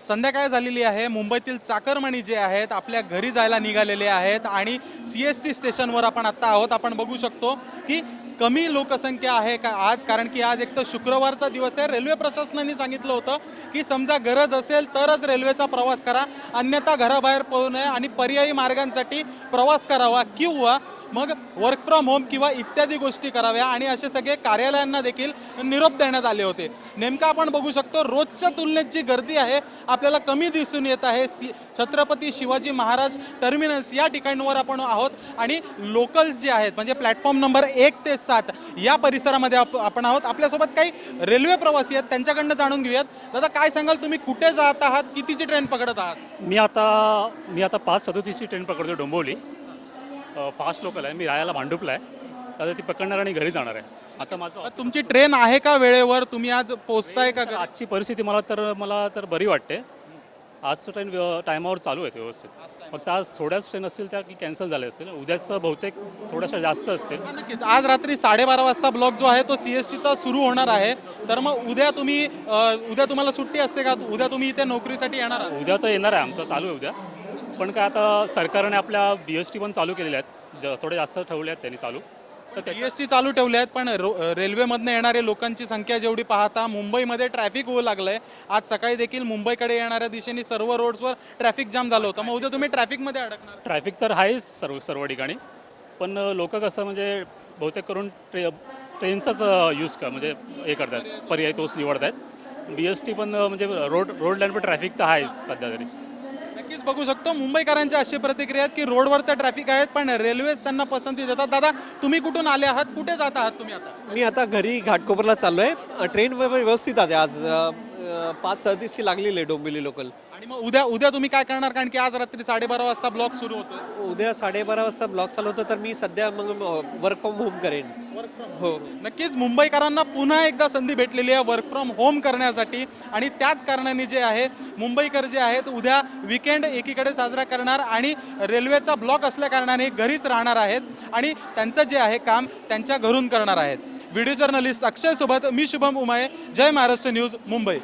संध्याकाळ झालेली आहे. मुंबईतील चाकरमणी जे आहेत आपल्या घरी जायला निघालेले आहेत आणि सी एस टी स्टेशनवर आपण आत्ता आहोत. आपण बघू शकतो की कमी लोकसंख्या आहे का आज? कारण की आज एक तर शुक्रवारचा दिवस आहे. रेल्वे प्रशासनाने सांगितलं होतं की समजा गरज असेल तरच रेल्वेचा प्रवास करा. अन्यथा घराबाहेर पडू नये आणि पर्यायी मार्गांसाठी प्रवास करावा किंवा मग वर्क फ्रॉम होम किंवा इत्यादी गोष्टी कराव्या आणि असे सगळे कार्यालयांना देखील निरोप देण्यात आले होते. नेमकं आपण बघू शकतो रोजच्या तुलनेत जी गर्दी आहे आपल्याला कमी दिसून येत आहे. सी छत्रपती शिवाजी महाराज टर्मिनस या ठिकाणावर आपण आहोत आणि लोकल्स जे आहेत म्हणजे प्लॅटफॉर्म नंबर एक ते सात या परिसरामध्ये आप- आपण आहोत. आपल्यासोबत काही रेल्वे प्रवासी आहेत. त्यांच्याकडनं जाणून घेऊयात. दादा काय सांगाल? तुम्ही कुठे जात आहात? कितीची ट्रेन पकडत आहात? मी आता मी आता पाच सदोतीसची ट्रेन पकडतो डोंबिवली. फास्ट लोकल आहे. मी राहायला भांडुपला आहे. आता ती पकडणार आणि घरी जाणार आहे. आता माझं तुमची ट्रेन आहे का वेळेवर? तुम्ही आज पोहोचताय का? आजची परिस्थिती मला तर मला तर बरी वाटते. आजचं ट्रेन टायमावर चालू आहे व्यवस्थित. फक्त आज थोड्याच ट्रेन असतील त्या की कॅन्सल झाल्या असतील. उद्याचं बहुतेक थोड्याशा जास्त असतील. नक्कीच. आज रात्री साडेबारा वाजता ब्लॉक जो आहे तो सी एस टीचा सुरू होणार आहे. तर मग उद्या तुम्ही उद्या तुम्हाला सुट्टी असते का? उद्या तुम्ही इथे नोकरीसाठी येणार आहात? उद्या तर येणार आहे. आमचं चालू आहे उद्या. पण काय आता सरकारने आपल्या बी एस टी पण चालू केलेल्या आहेत. ज थोडे जास्त ठेवले आहेत त्यांनी चालू. तर टी एस टी चालू ठेवले आहेत पण रो- रेल्वेमधनं येणाऱ्या लोकांची संख्या जेवढी पाहता मुंबईमध्ये ट्रॅफिक होऊ लागलंय. आज सकाळी देखील मुंबईकडे येणाऱ्या दिशेने सर्व रोड्सवर ट्रॅफिक जाम झालं होतं. मग उद्या तुम्ही ट्रॅफिकमध्ये अडकणार. ट्रॅफिक तर आहेच सर्व सर्व ठिकाणी पण लोक कसं म्हणजे बहुतेक करून ट्रे ट्रेनचाच यूज कर म्हणजे हे करतात पर्याय तोच निवडत आहेत बी एस टी पण म्हणजे रोड रोड लाईन पण ट्रॅफिक तर आहेच सध्या तरी. नक्कीच बघू शकतो. मुंबईकरांच्या अशी प्रतिक्रिया आहेत की रोडवर तर ट्रॅफिक आहेत पण रेल्वेज त्यांना पसंती देतात. दादा तुम्ही कुठून आले आहात? कुठे जात आहात तुम्ही आता? मी आता घरी घाटकोपरला चाललोय. ट्रेन व्यवस्थित आहे आज. पाच सदतीसची लागलेली आहे डोंबिवली लोकल आणि मग उद्या उद्या तुम्ही काय करणार? कारण की आज रात्री साडेबारा वाजता ब्लॉक सुरू होतो उद्या साडेबारा वाजता ब्लॉक चालू होतं तर मी सध्या मग वर्क फ्रॉम होम करेन. वर्क फ्रॉम हो. नक्कीच मुंबईकरांना पुन्हा एकदा संधी भेटलेली आहे वर्क फ्रॉम होम करण्यासाठी. आणि त्याच कारणाने जे आहे मुंबईकर जे आहेत उद्या विकेंड एकीकडे साजरा करणार आणि रेल्वेचा ब्लॉक असल्या कारणाने घरीच राहणार आहेत. आणि त्यांचं जे आहे काम त्यांच्या घरून करणार आहेत. व्हिडिओ जर्नलिस्ट अक्षय सोबत मी शुभम उमाळे. जय महाराष्ट्र न्यूज मुंबई.